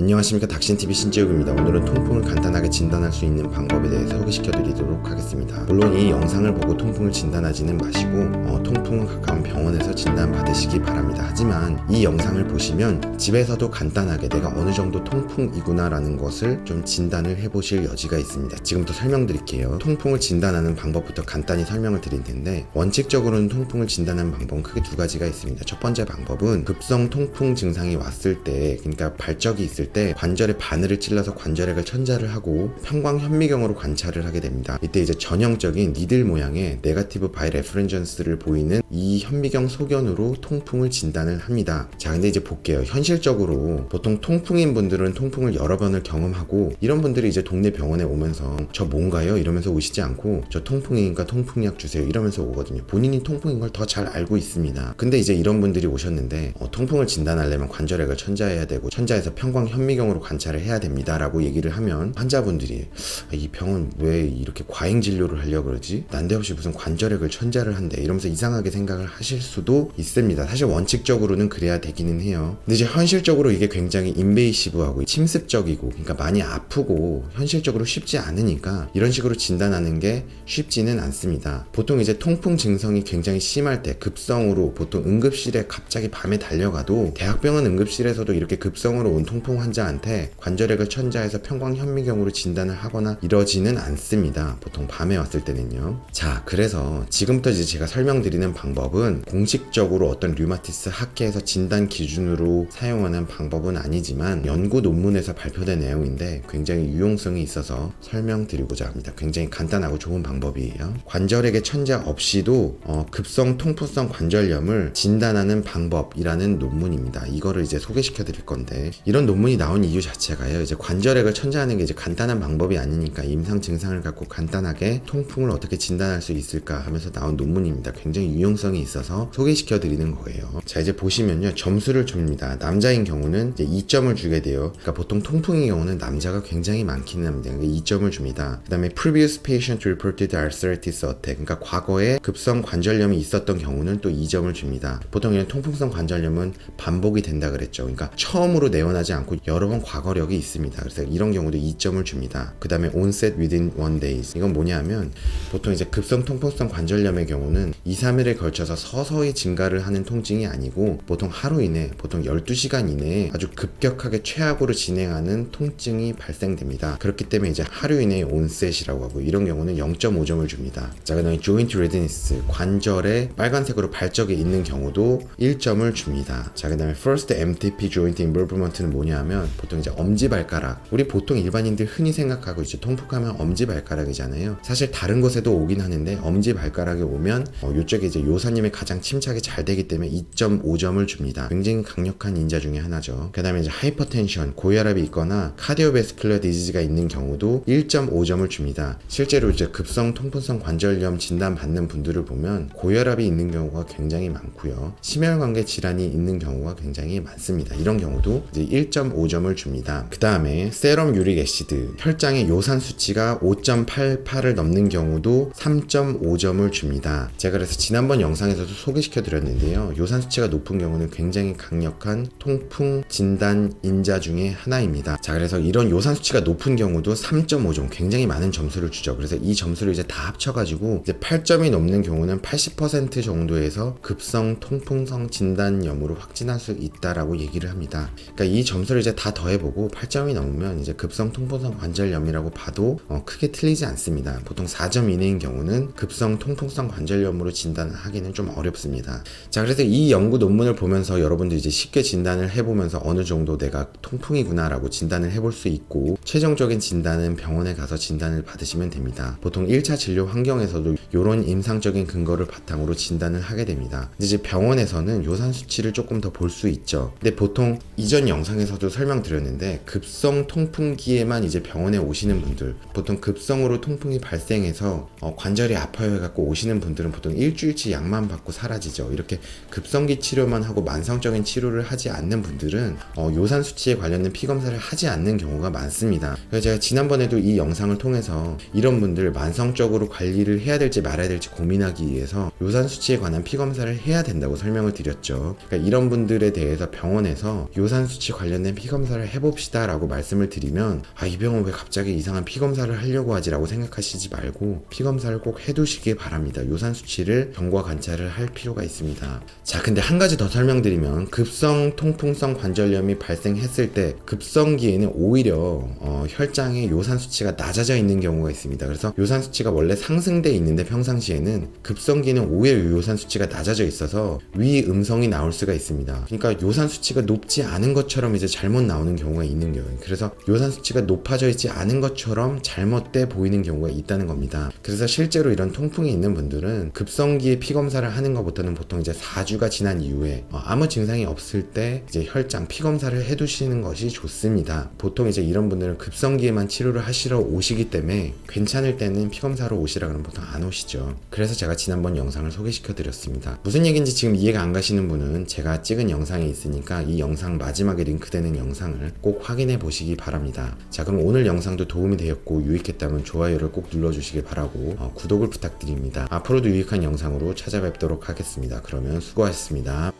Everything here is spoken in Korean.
안녕하십니까 닥신TV 신재욱입니다. 오늘은 통풍을 간단하게 진단할 수 있는 방법에 대해서 소개시켜 드리도록 하겠습니다. 물론 이 영상을 보고 통풍을 진단하지는 마시고 어, 통풍은 가까운 병원에서 진단 받으시기 바랍니다. 하지만 이 영상을 보시면 집에서도 간단하게 내가 어느 정도 통풍이구나 라는 것을 좀 진단을 해보실 여지가 있습니다. 지금부터 설명드릴게요. 통풍을 진단하는 방법부터 간단히 설명을 드릴 텐데 원칙적으로는 통풍을 진단하는 방법은 크게 두 가지가 있습니다. 첫 번째 방법은 급성 통풍 증상이 왔을 때 그러니까 발적이 있을 때 관절의 바늘을 찔러서 관절액을 천자를 하고 평광 현미경으로 관찰을 하게 됩니다. 이때 이제 전형적인 니들 모양의 네가티브 바이 레퍼런전스를 보이는 이 현미경 소견으로 통풍을 진단을 합니다. 자, 근데 이제 볼게요. 현실적으로 보통 통풍인 분들은 통풍을 여러 번을 경험하고 이런 분들이 이제 동네 병원에 오면서 저 뭔가요? 이러면서 오시지 않고 저 통풍이니까 통풍약 주세요. 이러면서 오거든요. 본인이 통풍인 걸 더 잘 알고 있습니다. 근데 이제 이런 분들이 오셨는데 어, 통풍을 진단하려면 관절액을 천자해야 되고 천자에서 평광 현 미경으로 관찰을 해야 됩니다라고 얘기를 하면 환자분들이 아, 이 병은 왜 이렇게 과잉 진료를 하려고 그러지? 난데없이 무슨 관절액을 천자를 한대 이러면서 이상하게 생각을 하실 수도 있습니다. 사실 원칙적으로는 그래야 되기는 해요. 근데 이제 현실적으로 이게 굉장히 인베이시브하고 침습적이고 그러니까 많이 아프고 현실적으로 쉽지 않으니까 이런 식으로 진단하는 게 쉽지는 않습니다. 보통 이제 통풍 증상이 굉장히 심할 때 급성으로 보통 응급실에 갑자기 밤에 달려가도 대학병원 응급실에서도 이렇게 급성으로 온 통풍 환자한테 관절액을 천자해서 평광 현미경으로 진단을 하거나 이러지는 않습니다. 보통 밤에 왔을 때는요. 자, 그래서 지금부터 이제 제가 설명드리는 방법은 공식적으로 어떤 류마티스 학회에서 진단 기준으로 사용하는 방법은 아니지만 연구 논문에서 발표된 내용인데 굉장히 유용성이 있어서 설명드리고자 합니다. 굉장히 간단하고 좋은 방법이에요. 관절액의 천자 없이도 어, 급성 통풍성 관절염을 진단하는 방법이라는 논문입니다. 이거를 이제 소개시켜 드릴 건데 이런 논문 이 나온 이유 자체가요. 이제 관절액을 천자하는 게 이제 간단한 방법이 아니니까 임상 증상을 갖고 간단하게 통풍을 어떻게 진단할 수 있을까 하면서 나온 논문입니다. 굉장히 유용성이 있어서 소개시켜 드리는 거예요. 자 이제 보시면요 점수를 줍니다. 남자인 경우는 이제 2점을 주게 돼요. 그러니까 보통 통풍의 경우는 남자가 굉장히 많기는 합니다. 그러니까 2점을 줍니다. 그다음에 previous patient reported arthritis attack. 그러니까 과거에 급성 관절염이 있었던 경우는 또 2점을 줍니다. 보통 이런 통풍성 관절염은 반복이 된다 그랬죠. 그러니까 처음으로 내원하지 않고 여러 번 과거력이 있습니다. 그래서 이런 경우도 2점을 줍니다. 그 다음에 onset within one days. 이건 뭐냐면 보통 이제 급성 통풍성 관절염의 경우는 2, 3일에 걸쳐서 서서히 증가를 하는 통증이 아니고 보통 하루 이내, 보통 12시간 이내에 아주 급격하게 최악으로 진행하는 통증이 발생됩니다. 그렇기 때문에 이제 하루 이내의 onset이라고 하고 이런 경우는 0.5점을 줍니다. 자, 그 다음에 joint redness, 관절에 빨간색으로 발적이 있는 경우도 1점을 줍니다. 자, 그 다음에 first MTP joint involvement는 뭐냐면 보통 이제 엄지발가락. 우리 보통 일반인들 흔히 생각하고 이제 통풍하면 엄지발가락이잖아요. 사실 다른 곳에도 오긴 하는데 엄지발가락에 오면 어, 요쪽에 이제 요사님의 가장 침착이 잘 되기 때문에 2.5점을 줍니다. 굉장히 강력한 인자 중에 하나죠. 그 다음에 이제 하이퍼텐션, 고혈압이 있거나 카디오베스큘러 디지즈가 있는 경우도 1.5점을 줍니다. 실제로 이제 급성 통풍성 관절염 진단 받는 분들을 보면 고혈압이 있는 경우가 굉장히 많고요. 심혈관계 질환이 있는 경우가 굉장히 많습니다. 이런 경우도 이제 1.5 점을 줍니다. 그 다음에 세럼 유릭 애시드, 혈장의 요산 수치가 5.88을 넘는 경우도 3.5점을 줍니다. 제가 그래서 지난번 영상에서도 소개시켜 드렸는데요. 요산 수치가 높은 경우는 굉장히 강력한 통풍 진단 인자 중에 하나입니다. 자, 그래서 이런 요산 수치가 높은 경우도 3.5점, 굉장히 많은 점수를 주죠. 그래서 이 점수를 이제 다 합쳐가지고 이제 8점이 넘는 경우는 80% 정도에서 급성 통풍성 진단염으로 확진할 수 있다라고 얘기를 합니다. 그러니까 이 점수를 이제 다 더해보고 8점이 넘으면 이제 급성 통풍성 관절염이라고 봐도 어, 크게 틀리지 않습니다. 보통 4점 이내인 경우는 급성 통풍성 관절염으로 진단하기는 좀 어렵습니다. 자, 그래서 이 연구 논문을 보면서 여러분들 이제 쉽게 진단을 해보면서 어느 정도 내가 통풍이구나라고 진단을 해볼 수 있고 최종적인 진단은 병원에 가서 진단을 받으시면 됩니다. 보통 1차 진료 환경에서도 이런 임상적인 근거를 바탕으로 진단을 하게 됩니다. 이제 병원에서는 요산 수치를 조금 더 볼 수 있죠. 근데 보통 이전 영상에서도 설명드렸는데 급성 통풍기에만 이제 병원에 오시는 분들 보통 급성으로 통풍이 발생해서 어, 관절이 아파요 해갖고 오시는 분들은 보통 일주일치 약만 받고 사라지죠. 이렇게 급성기 치료만 하고 만성적인 치료를 하지 않는 분들은 어, 요산 수치에 관련된 피 검사를 하지 않는 경우가 많습니다. 그래서 제가 지난번에도 이 영상을 통해서 이런 분들 만성적으로 관리를 해야 될지 말아야 될지 고민하기 위해서 요산 수치에 관한 피 검사를 해야 된다고 설명을 드렸죠. 그러니까 이런 분들에 대해서 병원에서 요산 수치 관련된 피피 검사를 해봅시다 라고 말씀을 드리면 아 이 병은 왜 갑자기 이상한 피 검사를 하려고 하지 라고 생각하시지 말고 피 검사를 꼭 해두시길 바랍니다. 요산 수치를 경과 관찰을 할 필요가 있습니다. 자 근데 한 가지 더 설명드리면 급성 통풍성 관절염이 발생했을 때 급성기에는 오히려 어, 혈장의 요산 수치가 낮아져 있는 경우가 있습니다. 그래서 요산 수치가 원래 상승돼 있는데 평상시에는 급성기는 오히려 요산 수치가 낮아져 있어서 위 음성이 나올 수가 있습니다. 그러니까 요산 수치가 높지 않은 것처럼 이제 잘못 나오는 경우가 있는 경우예요 그래서 요산 수치가 높아져 있지 않은 것처럼 잘못돼 보이는 경우가 있다는 겁니다 그래서 실제로 이런 통풍이 있는 분들은 급성기에 피 검사를 하는 것부터는 보통 이제 4주가 지난 이후에 어, 아무 증상이 없을 때 이제 혈장 피 검사를 해두시는 것이 좋습니다. 보통 이제 이런 분들은 급성기에만 치료를 하시러 오시기 때문에 괜찮을 때는 피 검사로 오시라 그러면 보통 안 오시죠. 그래서 제가 지난번 영상을 소개시켜 드렸습니다. 무슨 얘기인지 지금 이해가 안 가시는 분은 제가 찍은 영상이 있으니까 이 영상 마지막에 링크되는 영상을 꼭 확인해 보시기 바랍니다. 자 그럼 오늘 영상도 도움이 되었고 유익했다면 좋아요를 꼭 눌러주시길 바라고 어, 구독을 부탁드립니다. 앞으로도 유익한 영상으로 찾아뵙도록 하겠습니다. 그러면 수고하셨습니다.